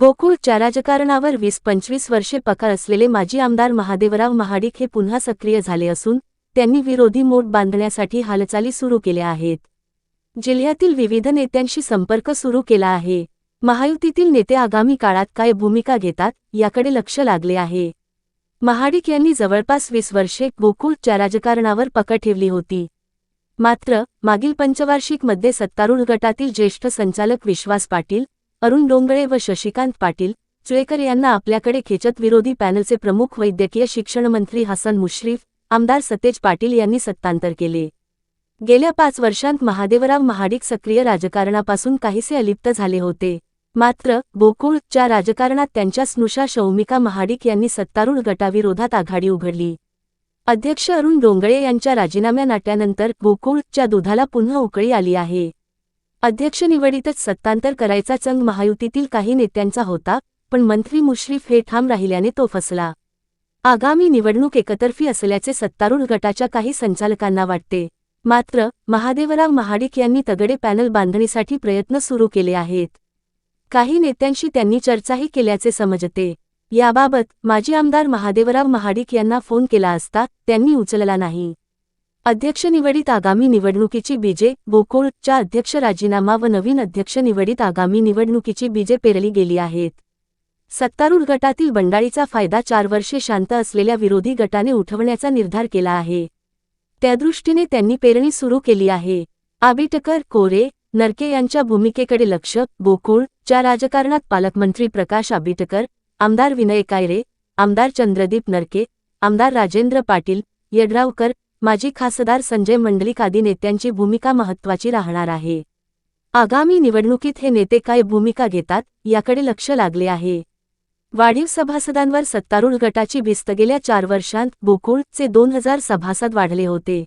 गोकुळच्या राजकारणावर वीस पंचवीस वर्षे पकार असलेले माजी आमदार महादेवराव महाडिक हे पुन्हा सक्रिय झाले असून त्यांनी विरोधी मोट बांधण्यासाठी हालचाली सुरू केल्या आहेत. जिल्ह्यातील विविध नेत्यांशी संपर्क सुरू केला आहे. महायुतीतील नेते आगामी काळात काय भूमिका घेतात याकडे लक्ष लागले आहे. महाडिक यांनी जवळपास वीस वर्षे गोकुळच्या राजकारणावर पकड ठेवली होती. मात्र मागील पंचवार्षिकमध्ये सत्तारूढ गटातील ज्येष्ठ संचालक विश्वास पाटील अरुण डोंगळे व शशिकांत पाटील चुळेकर यांना आपल्याकडे खेचत विरोधी पॅनलचे प्रमुख वैद्यकीय शिक्षण मंत्री हसन मुश्रीफ आमदार सतेज पाटील यांनी सत्तांतर केले. गेल्या पाच वर्षांत महादेवराव महाडिक सक्रिय राजकारणापासून काहीसे अलिप्त झाले होते. मात्र गोकुळच्या राजकारणात त्यांच्या स्नुषा शौमिका महाडिक यांनी सत्तारूढ गटाविरोधात आघाडी उघडली. अध्यक्ष अरुण डोंगळे यांच्या राजीनाम्या नाट्यानंतर गोकुळच्या दुधाला पुन्हा उकळी आली आहे. अध्यक्ष निवडीतच सत्तांतर करायचा चंग महायुतीतील काही नेत्यांचा होता पण मंत्री मुश्रीफ हे ठाम राहिल्याने तो फसला. आगामी निवडणूक एकतर्फी असल्याचे सत्तारूढ गटाच्या काही संचालकांना वाटते. मात्र महादेवराव महाडिक यांनी तगडे पॅनल बांधणीसाठी प्रयत्न सुरू केले आहेत. काही नेत्यांशी त्यांनी चर्चाही केल्याचे समजते. याबाबत माजी आमदार महादेवराव महाडिक यांना फोन केला असता त्यांनी उचलला नाही. अध्यक्ष निवडीत आगामी निवडणुकीची बीजे गोकुळच्या अध्यक्ष राजीनामा व नवीन अध्यक्ष निवडीत आगामी निवडणुकीची बीजे पेरली गेली आहेत. सत्तारूढ गटातील बंडाळीचा फायदा चार वर्षे शांत असलेल्या विरोधी गटाने उठवण्याचा निर्धार केला आहे. त्यादृष्टीने त्यांनी पेरणी सुरू केली आहे. आबिटकर कोरे नरके यांच्या भूमिकेकडे लक्ष गोकुळच्या राजकारणात पालकमंत्री प्रकाश आबिटकर आमदार विनय कायरे आमदार चंद्रदीप नरके आमदार राजेंद्र पाटील यड्रावकर माजी खासदार संजय मंडलिक आदी नेत्यांची भूमिका महत्त्वाची राहणार आहे. आगामी निवडणुकीत हे नेते काय भूमिका घेतात याकडे लक्ष लागले आहे. वाढीव सभासदांवर सत्तारूढ गटाची भिस्त गेल्या चार वर्षांत गोकुळचे दोन हजार सभासद वाढले होते.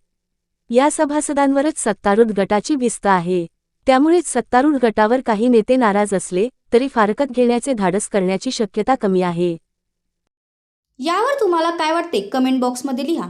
या सभासदांवरच सत्तारूढ गटाची भिस्त आहे. त्यामुळेच सत्तारूढ गटावर काही नेते नाराज असले तरी फारकत घेण्याचे धाडस करण्याची शक्यता कमी आहे. यावर तुम्हाला काय वाटते? कमेंट बॉक्समध्ये लिहा.